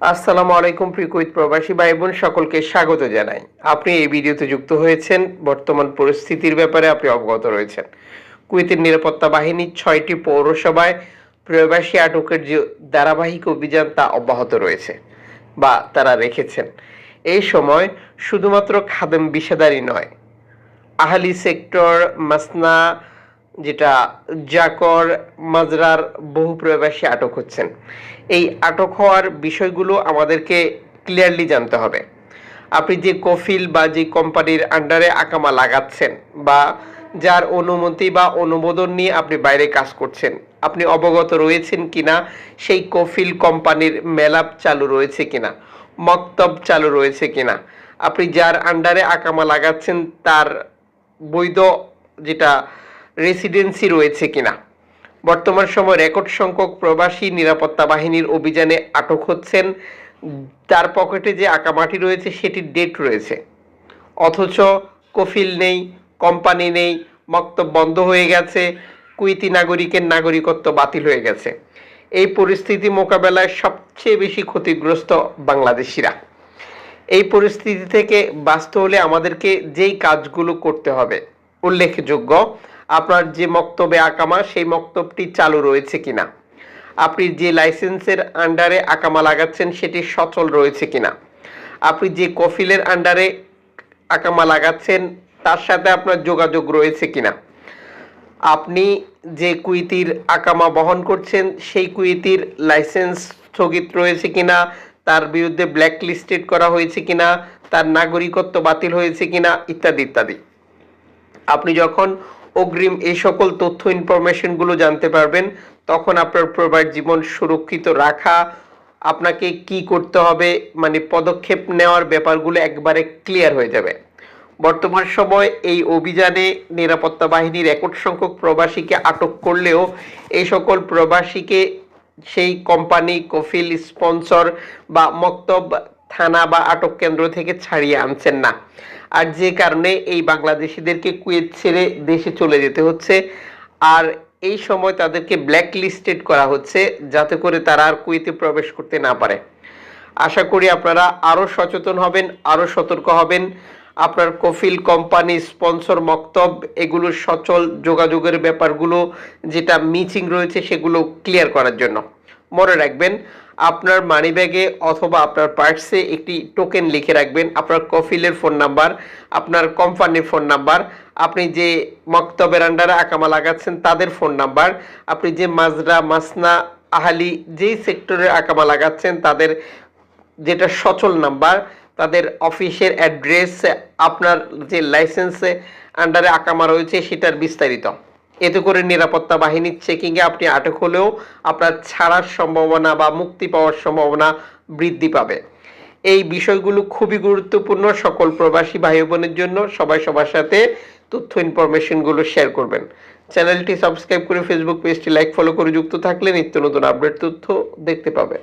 আসসালামু আলাইকুম, প্রিয় কুইত প্রবাসী ভাই বোন সকলকে স্বাগত জানাই। আপনি এই ভিডিওতে যুক্ত হয়েছেন, বর্তমান পরিস্থিতির ব্যাপারে আপনি অবগত রয়েছেন। কুয়েতের নিরাপত্তা বাহিনী ছয়টি পৌরসভায় প্রবাসী আটকের যে ধারাবাহিক অভিযান তা অব্যাহত রয়েছে বা তারা রেখেছেন। এই সময় শুধুমাত্র খাদেম বিষাদারি নয়, আহালি সেক্টর, মাসনা যেটা জাকর মাজরার বহু প্রবাসী আটক হচ্ছেন। এই আটক হওয়ার বিষয়গুলো আমাদেরকে ক্লিয়ারলি জানতে হবে। আপনি যে কফিল বা যে কোম্পানির আন্ডারে আকামা লাগাচ্ছেন বা যার অনুমতি বা অনুমোদন নিয়ে আপনি বাইরে কাজ করছেন, আপনি অবগত রয়েছেন কিনা? সেই কফিল কোম্পানির মেলাপ চালু রয়েছে কিনা? মক্তব চালু রয়েছে কিনা? আপনি যার আন্ডারে আকামা লাগাচ্ছেন, তার বৈধ যেটা রেসিডেন্সি রয়েছে কিনা? বর্তমান সময় রেকর্ড সংখ্যক প্রবাসী নিরাপত্তা বাহিনীর অভিযানে আটক হচ্ছেন। তার পকেটে যে আকামাটি রয়েছে, সেটির ডেট রয়েছে। অথচ কফিল নেই কোম্পানি নেই মক্তব বন্ধ হয়ে গেছে, কুইতি নাগরিকের নাগরিকত্ব বাতিল হয়ে গেছে। এই পরিস্থিতি মোকাবেলায় সবচেয়ে বেশি ক্ষতিগ্রস্ত বাংলাদেশিরা। এই পরিস্থিতি থেকে বাঁচতে হলে আমাদেরকে যেই কাজগুলো করতে হবে, উল্লেখযোগ্য আপনার যে মক্তবে আকামা, সেই মক্তবটি চালু রয়েছে কিনা? আপনি যে লাইসেন্সের আন্ডারে আকামা লাগাচ্ছেন, সেটি সচল রয়েছে কিনা? আপনি যে কফিলের আন্ডারে আকামা লাগাচ্ছেন, তার সাথে আপনার যোগাযোগ রয়েছে কিনা? আপনি যে কুইতির আকামা বহন করছেন, সেই কুইতির লাইসেন্স স্থগিত রয়েছে কিনা? তার বিরুদ্ধে ব্ল্যাক লিস্টেড করা হয়েছে কিনা? তার নাগরিকত্ব বাতিল হয়েছে কিনা? ইত্যাদি ইত্যাদি। আপনি যখন অগ্রিম এই সকল তথ্য ইনফরমেশনগুলো জানতে পারবেন। তখন আপনার প্রবাস জীবন সুরক্ষিত রাখা, আপনাকে কি করতে হবে মানে পদক্ষেপ নেওয়ার ব্যাপারগুলো একবারে ক্লিয়ার হয়ে যাবে। বর্তমান সময় এই অভিযানে নিরাপত্তা বাহিনী রেকর্ড সংখ্যক প্রবাসীকে আটক করলেও এই সকল প্রবাসীকে সেই কোম্পানি কফিল স্পন্সর বা মক্তব, থানা বা আটক কেন্দ্র থেকে ছাড়িয়ে আনছেন না। আর যে কারণে এই বাংলাদেশিদেরকে কুয়েত ছেড়ে দেশে চলে যেতে হচ্ছে। আর এই সময় তাদেরকে ব্ল্যাক লিস্টেড করা হচ্ছে যাতে করে তারা আর কুয়েতে প্রবেশ করতে না পারে। আশা করি আপনারা আরও সচেতন হবেন আরও সতর্ক হবেন। আপনার কফিল কোম্পানি, স্পন্সর মক্তব, এগুলো সচল যোগাযোগের ব্যাপারগুলো, যেটা মিচিং রয়েছে, সেগুলো ক্লিয়ার করার জন্য। মনে রাখবেন, আপনার মানিব্যাগে অথবা আপনার পার্সে একটি টোকেন লিখে রাখবেন, আপনার কফিলের ফোন নাম্বার আপনার কোম্পানির ফোন নাম্বার আপনি যে মক্তবের আন্ডারে আকামা লাগাচ্ছেন তাদের ফোন নাম্বার আপনি যে মাজরা, মাসনা, আহালি যেই সেক্টরে আকামা লাগাচ্ছেন তাদের যেটা সচল নাম্বার তাদের অফিসের অ্যাড্রেস আপনার যে লাইসেন্সে আন্ডারে আকামা রয়েছে সেটার বিস্তারিত। এতে করে নিরাপত্তা বাহিনীর চেকিংয়ে আপনি আটক হলেও আপনার ছাড়ার সম্ভাবনা বা মুক্তি পাওয়ার সম্ভাবনা বৃদ্ধি পাবে। এই বিষয়গুলো খুবই গুরুত্বপূর্ণ সকল প্রবাসী ভাই বোনের জন্য। সবাই সবার সাথে তথ্য ইনফরমেশনগুলো শেয়ার করবেন। চ্যানেলটি সাবস্ক্রাইব করে ফেসবুক পেজটি লাইক ফলো করে যুক্ত থাকলে নিত্য নতুন আপডেট তথ্য দেখতে পাবেন।